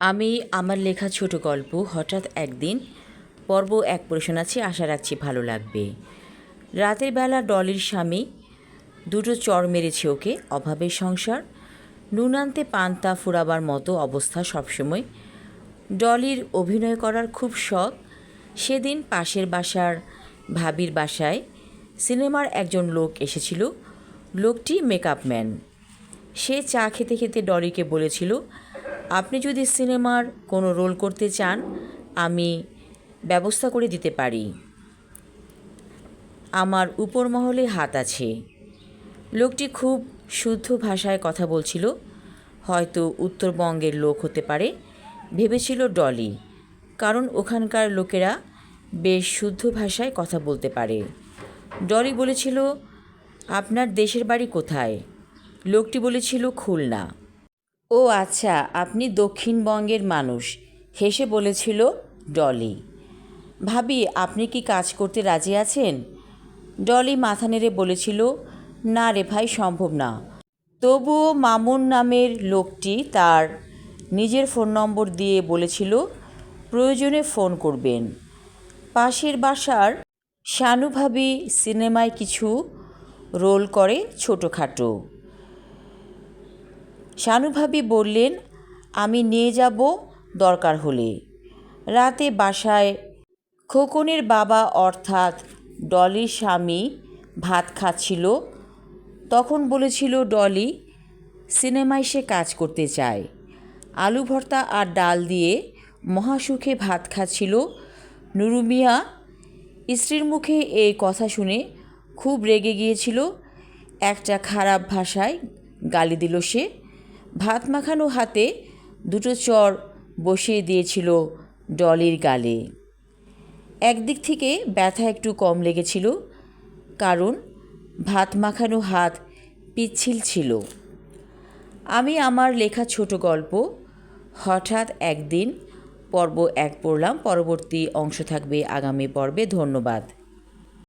আমি আমার লেখা ছোট গল্প হঠাৎ একদিন পর্ব এক পোর্শন আছে, আশা রাখছি ভালো লাগবে। রাতের বেলা ডলির স্বামী দুটো চর মেরেছে ওকে, অভাবের সংসার। নুন আনতে পান্তা ফুরাবার মতো অবস্থা সবসময়। ডলির অভিনয় করার খুব শখ। সেদিন পাশের বাসার ভাবির বাসায় সিনেমার একজন লোক এসেছিল। লোকটি মেকআপ ম্যান। সে চা খেতে খেতে ডলিকে বলেছিল আপনি যদি সিনেমার কোনো রোল করতে চান, আমি ব্যবস্থা করে দিতে পারি। আমার উপর মহলে হাত আছে। লোকটি খুব শুদ্ধ ভাষায় কথা বলছিল, হয়তো উত্তরবঙ্গের লোক হতে পারে, ভেবেছিল ডলি, কারণ ওখানকার লোকেরা বেশ শুদ্ধ ভাষায় কথা বলতে পারে। ডলি বলেছিল, আপনার দেশের বাড়ি কোথায়? লোকটি বলেছিল, খুলনা। ও আচ্ছা আপনি দক্ষিণবঙ্গের মানুষ। হেসে বলেছিল ডলি। ভাবি, আপনি কি কাজ করতে রাজি আছেন? ডলি মাথা নেড়ে বলেছিল, না রে ভাই, সম্ভব না। তবুও মামুন নামের লোকটি তার নিজের ফোন নম্বর দিয়ে বলেছিল, প্রয়োজনে ফোন করবেন। পাশের বাসার শানু ভাবি সিনেমায় কিছু রোল করে ছোটোখাটো। শানুভাবি বললেন, আমি নিয়ে যাব দরকার হলে। রাতে বাসায় খোকনের বাবা অর্থাৎ ডলির স্বামী ভাত খাচ্ছিল। তখন বলেছিল, ডলি, সিনেমায় সে কাজ করতে চায়। আলু ভর্তা আর ডাল দিয়ে মহাসুখে ভাত খাচ্ছিল। নুরুমিয়া স্ত্রীর মুখে এই কথা শুনে খুব রেগে গিয়েছিল। একটা খারাপ ভাষায় গালি দিল সে। ভাত মাখানো হাতে দুটো চর বসিয়ে দিয়েছিল ডলির গালে। একদিক থেকে ব্যথা একটু কম লেগেছিল, কারণ ভাত মাখানো হাত পিচ্ছিল ছিল। আমি আমার লেখা ছোট গল্প, হঠাৎ একদিন পর্ব এক পড়লাম, পরবর্তী অংশ থাকবে আগামী পর্বে, ধন্যবাদ।